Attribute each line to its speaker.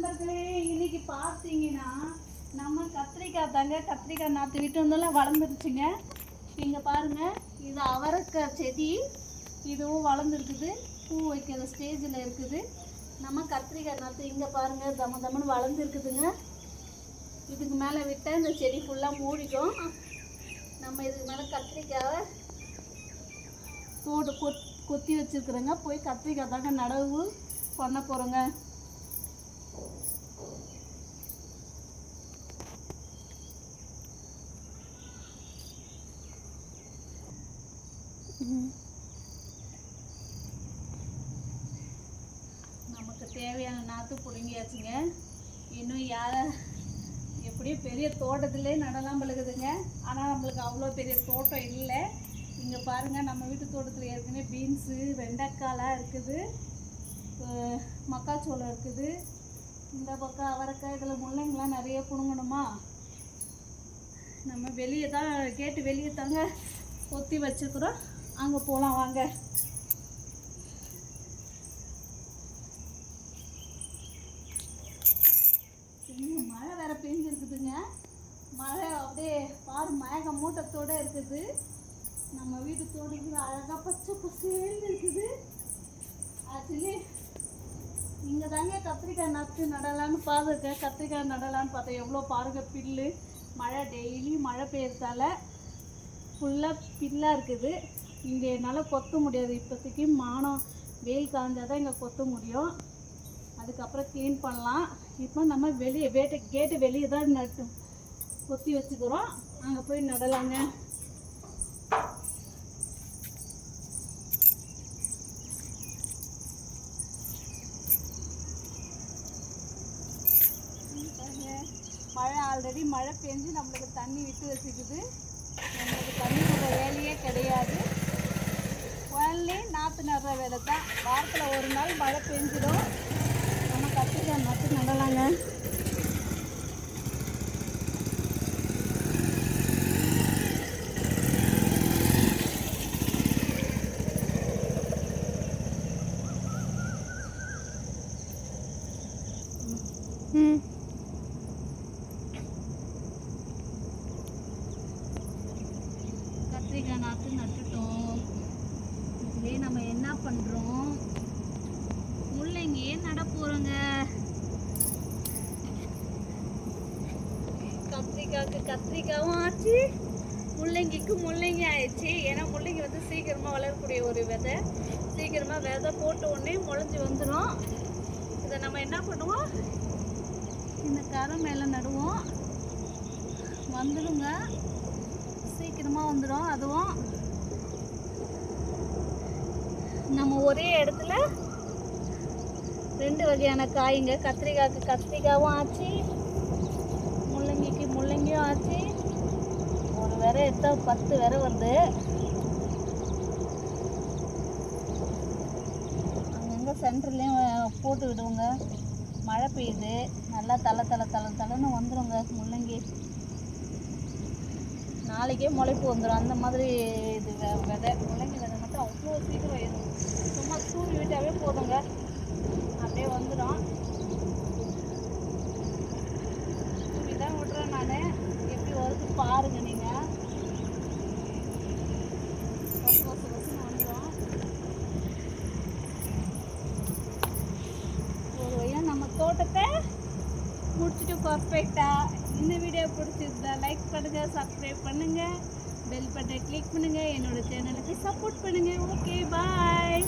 Speaker 1: நண்பர்களே இன்னைக்கு பார்த்தீங்கன்னா நம்ம கத்திரிக்காய் தாங்க கத்திரிக்காய் நாற்று விட்டு வந்தெல்லாம் வளர்ந்துருச்சுங்க. இங்கே பாருங்க இது அவரக்காய் செடி. இதுவும் வளர்ந்துருக்குது. பூ வைக்கிற ஸ்டேஜில் இருக்குது. நம்ம கத்திரிக்காய் நாற்று இங்கே பாருங்க தம தமன்னு வளர்ந்துருக்குதுங்க. இதுக்கு மேலே விட்டால் இந்த செடி ஃபுல்லாக மூடிக்கும். நம்ம இதுக்கு மேலே கத்திரிக்காவை தோடு கொத் கொத்தி வச்சுருக்குறோங்க. போய் கத்திரிக்காய் தாங்க நடவு பண்ண போகிறோங்க நமக்கு தேவையான நாற்று பிடுங்கியாச்சுங்க. இன்னும் யார எப்படியும் பெரிய தோட்டத்திலே நடலாம் பழுகுதுங்க. ஆனால் நம்மளுக்கு அவ்வளோ பெரிய தோட்டம் இல்லை. இங்கே பாருங்கள் நம்ம வீட்டு தோட்டத்தில் ஏற்கனவே பீன்ஸு வெண்டைக்காலாம் இருக்குது. மக்காச்சோளம் இருக்குது. இந்த பக்கம் அவரைக்காய் இதில் முள்ளங்கெலாம் நிறைய புணுங்கணுமா நம்ம வெளியே தான் கேட்டு வெளியே தாங்க கொத்தி வச்சுக்கிறோம். அங்கே போகலாம் வாங்க. மழை வேற பெஞ்சிருக்குதுங்க. மழை அப்படியே பாரு மேக மூட்டத்தோட இருக்குது. நம்ம வீட்டு தோட்டத்தில் அழகாக பச்சை பசேல்னு இருக்குது. ஆக்சுவலி இங்கே தாங்க கத்திரிக்காய் நட்டு நடலான்னு பார்த்துருக்கேன் கத்திரிக்காய் நடலான்னு பார்த்தேன் எவ்வளோ பாருங்க பில்லு. மழை டெய்லி மழை பெய்யறதால ஃபுல்லாக பில்லாக இருக்குது. இங்கே என்னால் கொத்த முடியாது. இப்போதைக்கு மானம் வெயில் காஞ்சாதான் இங்கே கொத்த முடியும். அதுக்கப்புறம் க்ளீன் பண்ணலாம். இப்போ நம்ம வெளியே வேட்டை கேட்டு வெளியே தான் நட்டு கொத்தி வச்சுக்கிறோம். அங்கே போய் நடலாங்க. மழை ஆல்ரெடி மழை பெஞ்சு நம்மளுக்கு தண்ணி விட்டு வச்சுக்குது. நம்மளுக்கு தண்ணி வேலையே கிடையாது. ஒன்லி நாற்று நடுற வேலை தான். வாரத்தில் ஒரு நாள் மழை பெஞ்சிடும். நம்ம கத்திரிக்காய் நட்டு நடலாங்க கத்திரிக்காய் நாற்று என்ன பண்ணுறோம் முள்ளங்கியே நட போகிறோங்க கத்திரிக்காய்க்கு கத்திரிக்காயும் ஆச்சு. முள்ளங்கிக்கு முள்ளங்கி ஆயிடுச்சு. ஏன்னா முள்ளங்கி வந்து சீக்கிரமாக வளரக்கூடிய ஒரு விதை. சீக்கிரமாக விதை போட்ட உடனே முளைஞ்சி வந்துடும் இதை நம்ம என்ன பண்ணுவோம்? இந்த கரை மேலே நடுவோம். வந்துடுங்க சீக்கிரமாக வந்துடும் அதுவும் நம்ம ஒரே இடத்துல ரெண்டு வகையான காய்ங்க. கத்திரிக்காய்க்கு கத்திரிக்காயும் ஆச்சு. முள்ளங்கிக்கு முள்ளங்கியும் ஆச்சு. ஒரு விரை எடுத்தால் பத்து விரை வருது. அங்கங்கே சென்டர்லேயும் போட்டு விடுவோங்க. மழை பெய்யுது. நல்லா தலை தலை தலை தலைன்னு வந்துடுங்க முள்ளங்கி. நாளைக்கே முளைப்பு வந்துடும் அந்த மாதிரி இது வெ- விதை முள்ளங்கி விதை மட்டும் அவ்வளோ சீக்கிரம் போதுங்க. அப்படியே வந்துடும் தூவி தான் விட்றேன் நான். எப்படி வருது பாருங்க நீங்கள் கொசு நம்ம தோட்டத்தை முடிச்சுட்டு பர்ஃபெக்டாக இந்த வீடியோ பிடிச்சிருந்தா லைக் பண்ணுங்கள் சப்ஸ்கிரைப் பண்ணுங்கள் பெல் பட்டனை கிளிக் பண்ணுங்கள் என்னோட சேனலுக்கு சப்போர்ட் பண்ணுங்கள் ஓகே பாய்